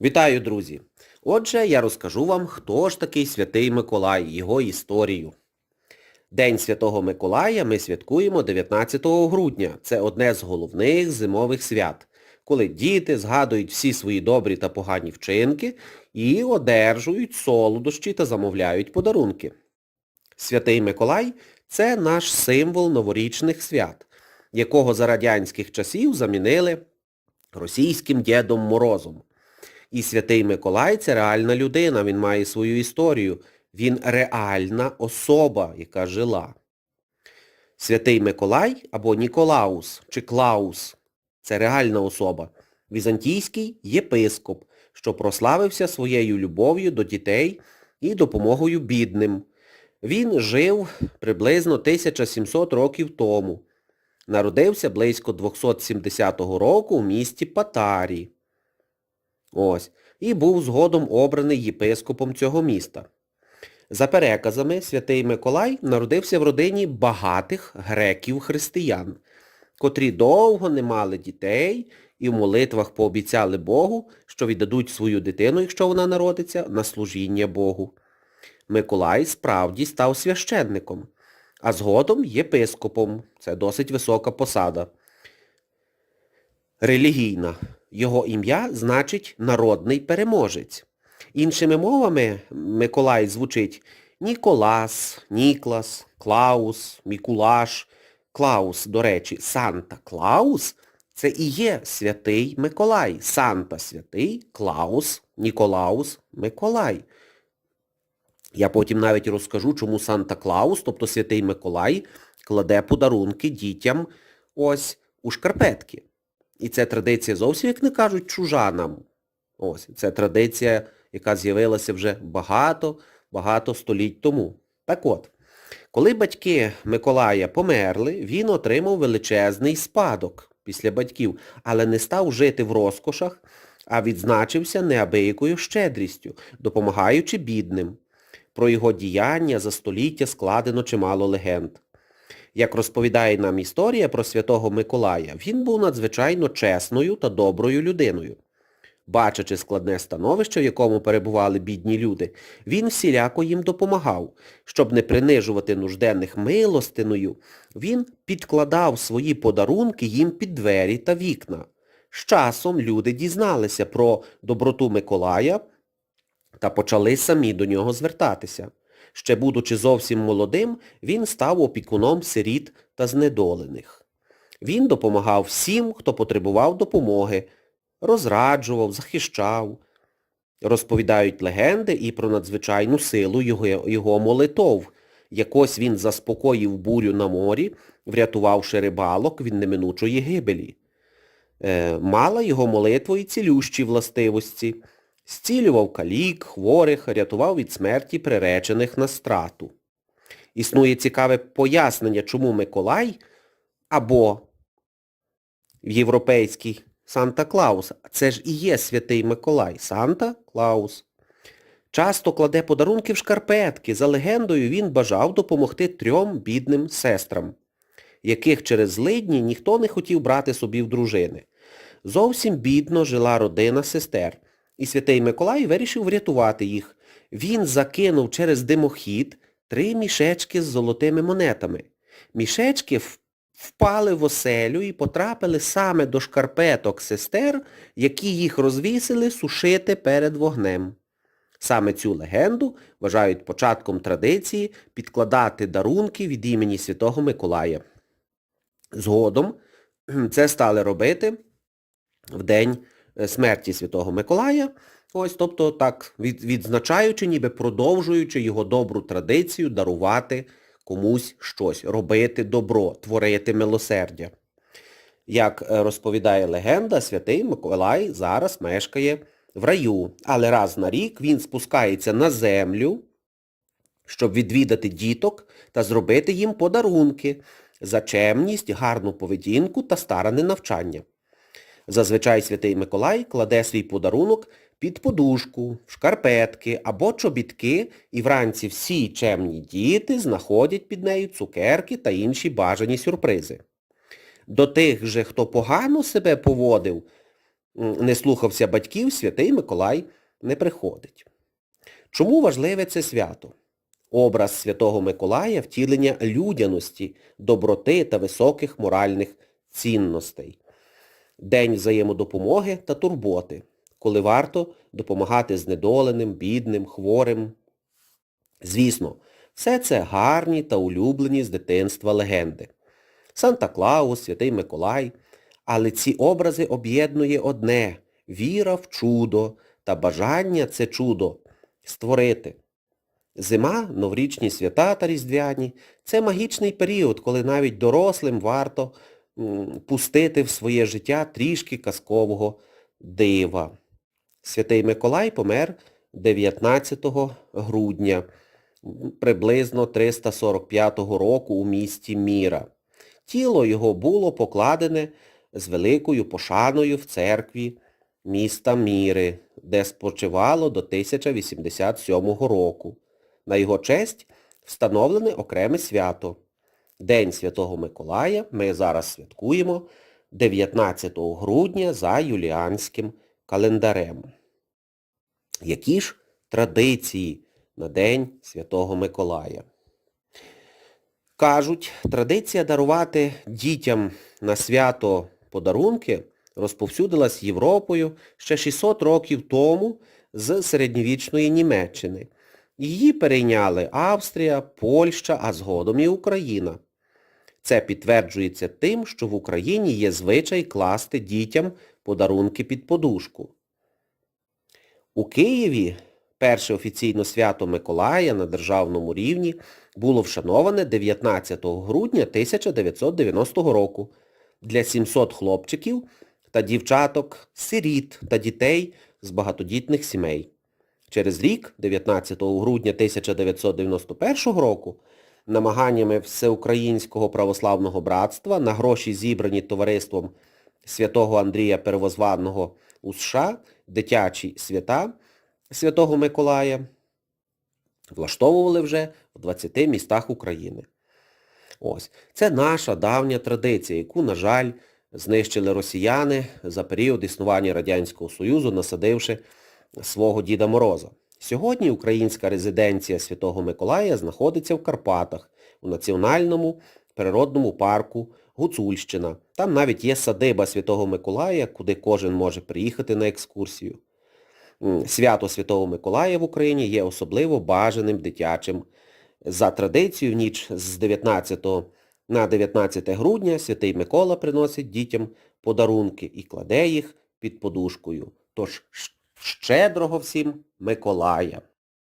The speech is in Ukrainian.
Вітаю, друзі! Отже, я розкажу вам, хто ж такий Святий Миколай, його історію. День Святого Миколая ми святкуємо 19 грудня. Це одне з головних зимових свят, коли діти згадують всі свої добрі та погані вчинки і одержують солодощі та замовляють подарунки. Святий Миколай – це наш символ новорічних свят, якого за радянських часів замінили російським Дєдом Морозом. І Святий Миколай це реальна людина, він має свою історію. Він реальна особа, яка жила. Святий Миколай або Ніколаус чи Клаус це реальна особа. Візантійський єпископ, що прославився своєю любов'ю до дітей і допомогою бідним. Він жив приблизно 1700 років тому. Народився близько 270 року в місті Патарі. Ось. І був згодом обраний єпископом цього міста. За переказами, святий Миколай народився в родині багатих греків-християн, котрі довго не мали дітей і в молитвах пообіцяли Богу, що віддадуть свою дитину, якщо вона народиться, на служіння Богу. Миколай справді став священником, а згодом єпископом. Це досить висока посада. Релігійна. Його ім'я значить народний переможець. Іншими мовами Миколай звучить Ніколас, Ніклас, Клаус, Мікулаш. Клаус, до речі, Санта Клаус це і є святий Миколай. Санта святий, Клаус, Ніколаус, Миколай. Я потім навіть розкажу, чому Санта Клаус, тобто святий Миколай, кладе подарунки дітям ось у шкарпетки. І це традиція зовсім, як не кажуть, чужа нам. Ось, це традиція, яка з'явилася вже багато, багато століть тому. Так от, коли батьки Миколая померли, він отримав величезний спадок після батьків, але не став жити в розкошах, а відзначився неабиякою щедрістю, допомагаючи бідним. Про його діяння за століття складено чимало легенд. Як розповідає нам історія про святого Миколая, він був надзвичайно чесною та доброю людиною. Бачачи складне становище, в якому перебували бідні люди, він всіляко їм допомагав. Щоб не принижувати нужденних милостиною, він підкладав свої подарунки їм під двері та вікна. З часом люди дізналися про доброту Миколая та почали самі до нього звертатися. Ще будучи зовсім молодим, він став опікуном сиріт та знедолених. Він допомагав всім, хто потребував допомоги, розраджував, захищав. Розповідають легенди і про надзвичайну силу його, його молитов. Якось він заспокоїв бурю на морі, врятувавши рибалок від неминучої гибелі. Е, мала його молитва і цілющі властивості. Зцілював калік, хворих, рятував від смерті приречених на страту. Існує цікаве пояснення, чому Миколай або європейський Санта-Клаус, це ж і є святий Миколай, Санта-Клаус. Часто кладе подарунки в шкарпетки. За легендою він бажав допомогти трьом бідним сестрам, яких через злидні ніхто не хотів брати собі в дружини. Зовсім бідно жила родина сестер. І святий Миколай вирішив врятувати їх. Він закинув через димохід три мішечки з золотими монетами. Мішечки впали в оселю і потрапили саме до шкарпеток сестер, які їх розвісили сушити перед вогнем. Саме цю легенду вважають початком традиції підкладати дарунки від імені Святого Миколая. Згодом це стали робити в день смерті Святого Миколая, ось, тобто так, від, відзначаючи, ніби продовжуючи його добру традицію дарувати комусь щось, робити добро, творити милосердя. Як розповідає легенда, святий Миколай зараз мешкає в раю, але раз на рік він спускається на землю, щоб відвідати діток та зробити їм подарунки за чемність, гарну поведінку та старане навчання. Зазвичай святий Миколай кладе свій подарунок під подушку, в шкарпетки або чобітки, і вранці всі чемні діти знаходять під нею цукерки та інші бажані сюрпризи. До тих же, хто погано себе поводив, не слухався батьків, святий Миколай не приходить. Чому важливе це свято? Образ Святого Миколая – втілення людяності, доброти та високих моральних цінностей. День взаємодопомоги та турботи, коли варто допомагати знедоленим, бідним, хворим. Звісно, все це гарні та улюблені з дитинства легенди. Санта-Клаус, Святий Миколай, але ці образи об'єднує одне – віра в чудо та бажання це чудо створити. Зима, новорічні свята та різдвяні – це магічний період, коли навіть дорослим варто пустити в своє життя трішки казкового дива. Святий Миколай помер 19 грудня приблизно 345 року у місті Міра. Тіло його було покладене з великою пошаною в церкві міста Міри, де спочивало до 1087 року. На його честь встановлене окреме свято. День Святого Миколая ми зараз святкуємо 19 грудня за юліанським календарем. Які ж традиції на День Святого Миколая? Кажуть, традиція дарувати дітям на свято подарунки розповсюдилась Європою ще 600 років тому з середньовічної Німеччини. Її перейняли Австрія, Польща, а згодом і Україна. Це підтверджується тим, що в Україні є звичай класти дітям подарунки під подушку. У Києві перше офіційне свято Миколая на державному рівні було вшановане 19 грудня 1990 року для 700 хлопчиків та дівчаток, сиріт та дітей з багатодітних сімей. Через рік, 19 грудня 1991 року, намаганнями Всеукраїнського православного братства на гроші зібрані товариством святого Андрія Первозваного у США, дитячі свята Святого Миколая, влаштовували вже в 20 містах України. Ось. Це наша давня традиція, яку, на жаль, знищили росіяни за період існування Радянського Союзу, насадивши свого Діда Мороза. Сьогодні українська резиденція Святого Миколая знаходиться в Карпатах, у національному природному парку Гуцульщина. Там навіть є садиба Святого Миколая, куди кожен може приїхати на екскурсію. Свято Святого Миколая в Україні є особливо бажаним дитячим. За традицією, в ніч з 19 на 19 грудня Святий Микола приносить дітям подарунки і кладе їх під подушкою. Тож щедрого всім Миколая!